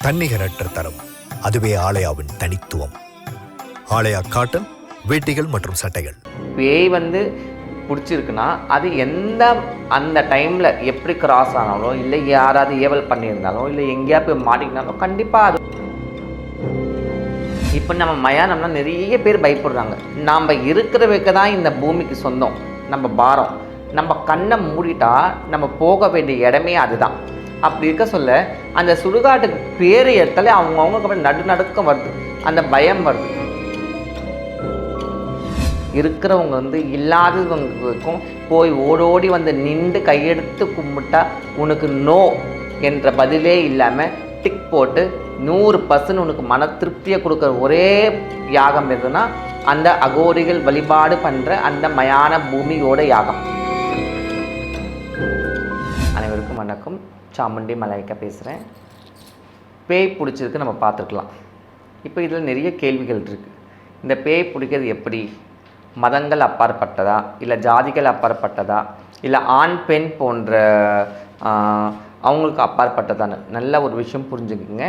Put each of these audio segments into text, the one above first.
தன்னிகரற்ற தரம். அதுவே ஆலயாவின் தனித்துவம். ஆலயா காட்டன் வேட்டிகள் மற்றும் சட்டைகள். பேய் வந்து பிடிச்சிருக்குன்னா அது எந்த அந்த டைமில் எப்படி கிராஸ் ஆனாலும் இல்லை யாராவது ஏவல் பண்ணியிருந்தாலும் இல்லை எங்கேயா போய் மாட்டிக்கினாலும் கண்டிப்பாக அது இப்போ நம்ம மயானம்னா நிறைய பேர் பயப்படுறாங்க. நாம் இருக்கிற வைக்க தான் இந்த பூமிக்கு சொந்தம். நம்ம பாரம். நம்ம கண்ணை மூடிட்டா நம்ம போக வேண்டிய இடமே அதுதான். அப்படி இருக்க சொல்ல அந்த சுடுகாட்டுக்கு பேர் ஏற்றாலே அவங்கவுங்க அப்புறம் நடு நடுக்கம் வருது. அந்த பயம் வருது. இருக்கிறவங்க வந்து இல்லாதவங்களுக்கும் போய் ஓடோடி வந்து நின்று கையெடுத்து கும்பிட்டா உனக்கு நோ என்ற பதிலே இல்லாமல் டிக் போட்டு நூறு பர்சன்ட் உனக்கு மன திருப்தியை கொடுக்குற ஒரே யாகம் எதுனா அந்த அகோரிகள் வழிபாடு பண்ணுற அந்த மயான பூமியோட யாகம். அனைவருக்கும் வணக்கம். சாமுண்டி மலாய்க்கா பேசுகிறேன் பேய் பிடிச்சதுக்கு நம்ம பார்த்துருக்கலாம். இப்போ இதில் நிறைய கேள்விகள் இருக்குது இந்த பேய் பிடிக்கிறது எப்படி? மதங்கள் அப்பாற்பட்டதா? இல்லை ஜாதிகள் அப்பாற்பட்டதா? இல்லை ஆண் பெண் போன்ற அவங்களுக்கு அப்பாற்பட்டதான்னு நல்ல ஒரு விஷயம் புரிஞ்சுக்குங்க.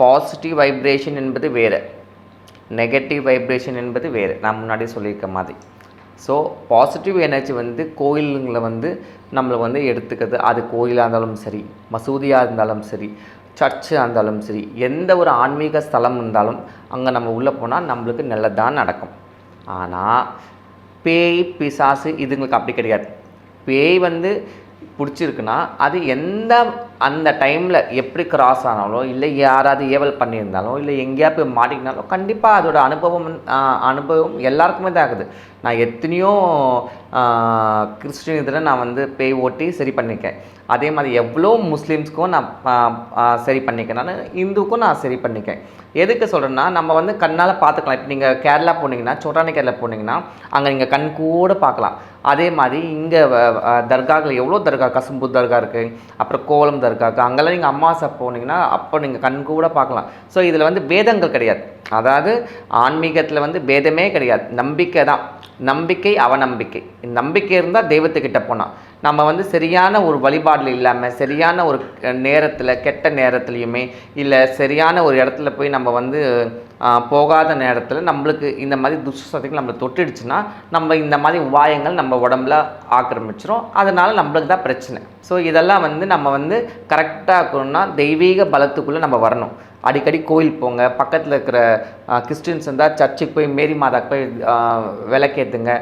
பாசிட்டிவ் வைப்ரேஷன் என்பது வேறு. நெகட்டிவ் வைப்ரேஷன் என்பது வேறு. நான் முன்னாடி சொல்லியிருக்க மாதிரி. ஸோ பாசிட்டிவ் எனர்ஜி வந்து கோயிலுங்களை வந்து நம்மளை வந்து எடுத்துக்கிறது. அது கோயிலாக இருந்தாலும் சரி மசூதியாக இருந்தாலும் சரி சர்ச்சாக இருந்தாலும் சரி எந்த ஒரு ஆன்மீக ஸ்தலம் இருந்தாலும் அங்கே நம்ம உள்ளே போனால் நம்மளுக்கு நல்லதான் நடக்கும். ஆனால் பேய் பிசாசு இதுங்களுக்கு அப்படி கிடையாது. பேய் வந்து பிடிச்சிருக்குன்னா அது எந்த அந்த டைமில் எப்படி கிராஸ் ஆனாலோ இல்லை யாராவது ஏவல் பண்ணியிருந்தாலோ இல்லை எங்கேயா போய் மாட்டிக்கினாலோ கண்டிப்பாக அதோட அனுபவம் அனுபவம் எல்லாருக்குமே தான் ஆகுது. நான் எத்தனையோ கிறிஸ்டின் இதில் நான் வந்து பேய் ஓட்டி சரி பண்ணியிருக்கேன். அதே மாதிரி எவ்வளோ முஸ்லீம்ஸ்க்கும் நான் சரி பண்ணியிருக்கேன். நான் இந்துக்கும் நான் சரி பண்ணியிருக்கேன். எதுக்கு சொல்கிறேன்னா நம்ம வந்து கண்ணால் பார்த்துக்கலாம். இப்போ நீங்கள் கேரளா போனீங்கன்னா சோட்டானி கேரளா போனீங்கன்னா அங்கே நீங்கள் கண் கூட பார்க்கலாம். அதே மாதிரி இங்கே தர்காக்கள் எவ்வளோ தர்கா? கசும்பு தர்கா இருக்குது அப்புறம் கோலம் தர்கா இருக்குது அங்கெல்லாம் நீங்கள் அம்மாசை போனீங்கன்னா அப்போ நீங்கள் கண் கூட பார்க்கலாம். ஸோ இதில் வந்து பேதங்கள் கிடையாது. அதாவது ஆன்மீகத்தில் வந்து பேதமே கிடையாது. நம்பிக்கை தான். நம்பிக்கை அவநம்பிக்கை. நம்பிக்கை இருந்தால் தெய்வத்துக்கிட்ட போனால் நம்ம வந்து சரியான ஒரு வழிபாடில் இல்லாமல் சரியான ஒரு நேரத்தில் கெட்ட நேரத்துலையுமே இல்லை சரியான ஒரு இடத்துல போய் நம்ம வந்து போகாத நேரத்தில் நம்மளுக்கு இந்த மாதிரி துஷ்டசக்திகள் நம்மளை தொட்டுடுச்சுன்னா நம்ம இந்த மாதிரி உபாயங்கள் நம்ம உடம்புல ஆக்கிரமிச்சிரும். அதனால் நம்மளுக்கு தான் பிரச்சனை. ஸோ இதெல்லாம் வந்து நம்ம வந்து கரெக்டாக இருக்கணும்னா தெய்வீக பலத்துக்குள்ளே நம்ம வரணும். அடிக்கடி கோயில் போங்க. பக்கத்தில் இருக்கிற கிறிஸ்டின்ஸ் இருந்தால் சர்ச்சுக்கு போய் மேரி மாதாக்கு போய் விளக்கேற்றுங்க விளக்கேத்துங்க.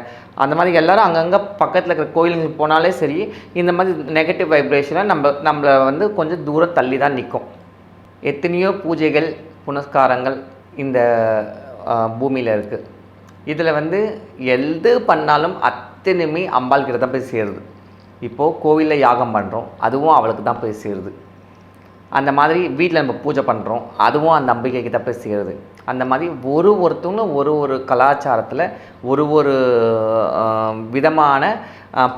அந்த மாதிரி எல்லோரும் அங்கங்கே பக்கத்தில் இருக்கிற கோயிலுங்களுக்கு போனாலே சரி இந்த மாதிரி நெகட்டிவ் வைப்ரேஷனை நம்ம நம்மளை வந்து கொஞ்சம் தூரம் தள்ளி தான் நிற்கும் எத்தனையோ பூஜைகள் புனஸ்காரங்கள் இந்த பூமியில் இருக்குது இதில் வந்து எது பண்ணாலும் அத்தனையுமே அம்பாள்கிட்ட தான் போய் சேருது. இப்போது கோவிலில் யாகம் பண்ணுறோம் அதுவும் அவளுக்கு தான் போய் சேருது. அந்த மாதிரி வீட்டில் நம்ம பூஜை பண்ணுறோம் அதுவும் அந்த அம்பிகை தான் போய் சேருது அந்த மாதிரி ஒரு ஒருத்தவங்களும் ஒரு ஒரு கலாச்சாரத்தில் ஒரு ஒரு விதமான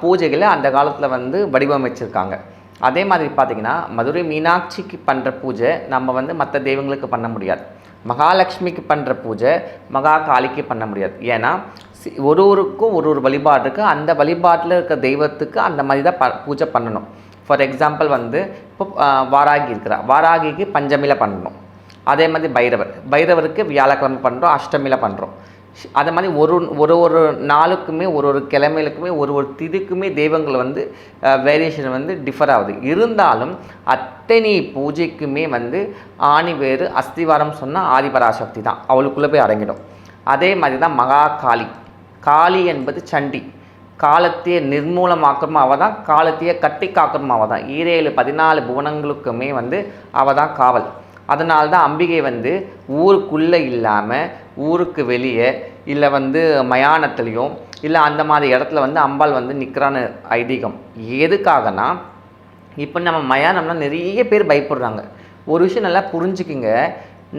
பூஜைகளை அந்த காலத்தில் வந்து வடிவமைச்சிருக்காங்க. அதே மாதிரி பார்த்திங்கன்னா மதுரை மீனாட்சிக்கு பண்ணுற பூஜை நம்ம வந்து மற்ற தெய்வங்களுக்கு பண்ண முடியாது. மகாலட்சுமிக்கு பண்ணுற பூஜை மகா காளிக்கு பண்ண முடியாது. ஏன்னா சி- ஒரு ஒருக்கும் ஒரு ஒரு வழிபாடு இருக்குது அந்த வழிபாட்டில் இருக்க தெய்வத்துக்கு அந்த மாதிரி தான் ப பூஜை பண்ணணும். ஃபார் எக்ஸாம்பிள் வந்து இப்போ வாராகி இருக்கிறா வாராகிக்கு பஞ்சமியில் பண்ணணும் அதே மாதிரி பைரவர். பைரவருக்கு வியாழக்கிழமை பண்ணுறோம் அஷ்டமியில் பண்ணுறோம் அதே மாதிரி ஒரு ஒரு ஒரு நாளுக்குமே ஒரு ஒரு கிழமைகளுக்குமே ஒரு ஒரு திதிக்குமே தெய்வங்கள் வந்து வேரியேஷன் வந்து டிஃபர் ஆகுது. இருந்தாலும் அத்தனை பூஜைக்குமே வந்து ஆணி வேறு அஸ்திவாரம் சொன்னால் ஆதிபராசக்தி தான். அவளுக்குள்ளே போய் அடங்கிடும். அதே மாதிரி தான் மகா காளி. காளி என்பது சண்டி. காலத்தையே நிர்மூலமாக்கணும் அவள் தான் காலத்தையே கட்டி காக்கணும் அவள் தான் ஈரேழு பதினாலு புவனங்களுக்குமே வந்து அவள் தான் காவல். அதனால தான் அம்பிகை வந்து ஊருக்குள்ளே இல்லாமல் ஊருக்கு வெளியே இல்லை வந்து மயானத்துலேயும் இல்லை அந்த மாதிரி இடத்துல வந்து அம்பாள் வந்து நிற்கிறான்னு ஐதீகம். எதுக்காகனா இப்போ நம்ம மயானம்னா நிறைய பேர் பயப்படுறாங்க. ஒரு விஷயம் நல்லா புரிஞ்சுக்கிங்க.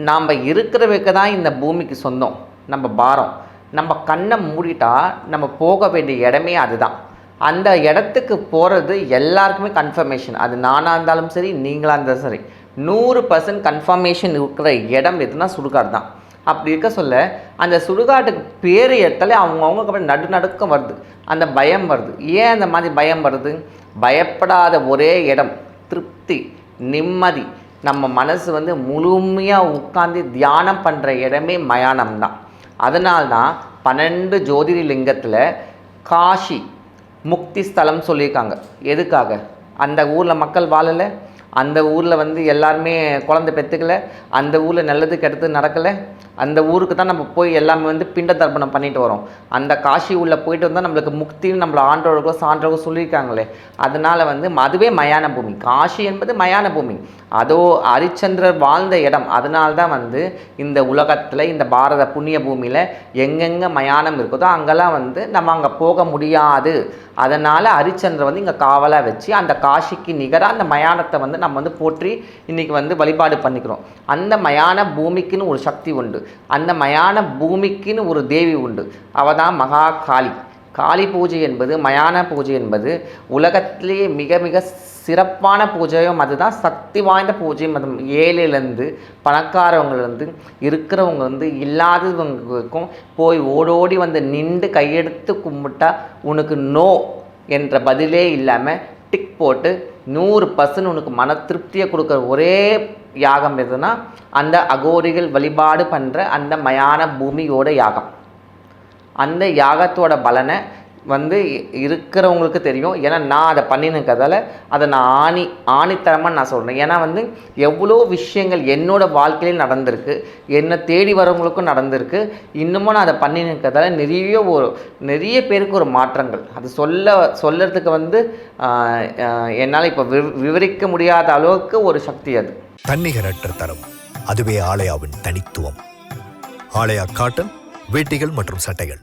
நாம் இருக்கிற வைக்க தான் இந்த பூமிக்கு சொந்தம். நம்ம பாரம். நம்ம கண்ணை மூடிட்டா நம்ம போக வேண்டிய இடமே அதுதான். அந்த இடத்துக்கு போகிறது எல்லாருக்குமே கன்ஃபர்மேஷன் அது நானாக இருந்தாலும் சரி நீங்களாக இருந்தாலும் சரி. நூறு பர்சன்ட் கன்ஃபர்மேஷன் இருக்கிற இடம் எதுனா சுடுகாடு தான். அப்படி இருக்க சொல்ல அந்த சுடுகாட்டுக்கு பேர் ஏற்றாலே அவங்கவுங்களுக்கு நடுநடுக்கம் நடு நடுக்கம் வருது. அந்த பயம் வருது. ஏன் அந்த மாதிரி பயம் வருது? பயப்படாத ஒரே இடம். திருப்தி நிம்மதி. நம்ம மனசு வந்து முழுமையாக உட்காந்து தியானம் பண்ணுற இடமே மயானம் தான் அதனால்தான் பன்னெண்டு ஜோதிர்லிங்கத்தில் காஷி முக்தி ஸ்தலம் சொல்லியிருக்காங்க. எதுக்காக? அந்த ஊரில் மக்கள் வாழலை? அந்த ஊரில் வந்து எல்லாருமே குழந்தை பெற்றுக்கல அந்த ஊரில் நல்லது கெட்டது நடக்கலை. அந்த ஊருக்கு தான் நம்ம போய் எல்லாமே வந்து பிண்ட தர்ப்பணம் பண்ணிட்டு வரோம். அந்த காஷி உள்ளே போயிட்டு வந்தால் நம்மளுக்கு முக்தின்னு நம்மளை ஆண்டவர்களோ சான்றவர்களோ சொல்லியிருக்காங்களே. அதனால் வந்து அதுவே மயான பூமி. காஷி என்பது மயான பூமி. அதோ ஹரிச்சந்திரர் வாழ்ந்த இடம். அதனால தான் வந்து இந்த உலகத்தில் இந்த பாரத புண்ணிய பூமியில் எங்கெங்கே மயானம் இருக்குதோ அங்கெல்லாம் வந்து நம்ம அங்கே போக முடியாது. அதனால் ஹரிச்சந்திரர் வந்து இங்கே காவலாக வச்சு அந்த காஷிக்கு நிகராக அந்த மயானத்தை வந்து நம்ம வந்து போற்றி இன்றைக்கி வந்து வழிபாடு பண்ணிக்கிறோம். அந்த மயான பூமிக்குன்னு ஒரு சக்தி உண்டு. அந்த மயான பூமிக்குன்னு ஒரு தேவி உண்டு. அவ தான் மகா காளி. காளி பூஜை என்பது மயான பூஜை என்பது உலகத்திலேயே மிக மிக சிறப்பான பூஜையும் அதுதான். சக்தி வாய்ந்த பூஜையும் அது ஏழையிலேருந்து பணக்காரவங்கலேருந்து இருக்கிறவங்க வந்து இல்லாதவங்களுக்கும் போய் ஓடோடி வந்து நின்று கையெடுத்து கும்பிட்டா உனக்கு நோ என்ற பதிலே இல்லாமல் டிக் போட்டு நூறு பர்சன்ட் உனக்கு மன திருப்தியை கொடுக்குற ஒரே யாகம் எதுனா அந்த அகோரிகள் வழிபாடு பண்ணுற அந்த மயான பூமியோட யாகம். அந்த யாகத்தோட பலனை வந்து இருக்கிறவங்களுக்கு தெரியும். ஏன்னா நான் அதை பண்ணினுக்கிறதால அதை நான் ஆணி ஆணித்தரமாக நான் சொல்கிறேன் ஏன்னா வந்து எவ்வளோ விஷயங்கள் என்னோடய வாழ்க்கையில் நடந்திருக்கு. என்னை தேடி வரவங்களுக்கும் நடந்திருக்கு. இன்னமும் நான் அதை பண்ணினுக்கிறதால நிறைய ஒரு நிறைய பேருக்கு ஒரு மாற்றங்கள். அது சொல்ல சொல்லறதுக்கு வந்து என்னால் இப்போ விவரிக்க முடியாத அளவுக்கு ஒரு சக்தி அது. தன்னிகரற்ற தரம். அதுவே ஆலயாவின் தனித்துவம். ஆலயா காட்டன் வேட்டிகள் மற்றும் சட்டைகள்.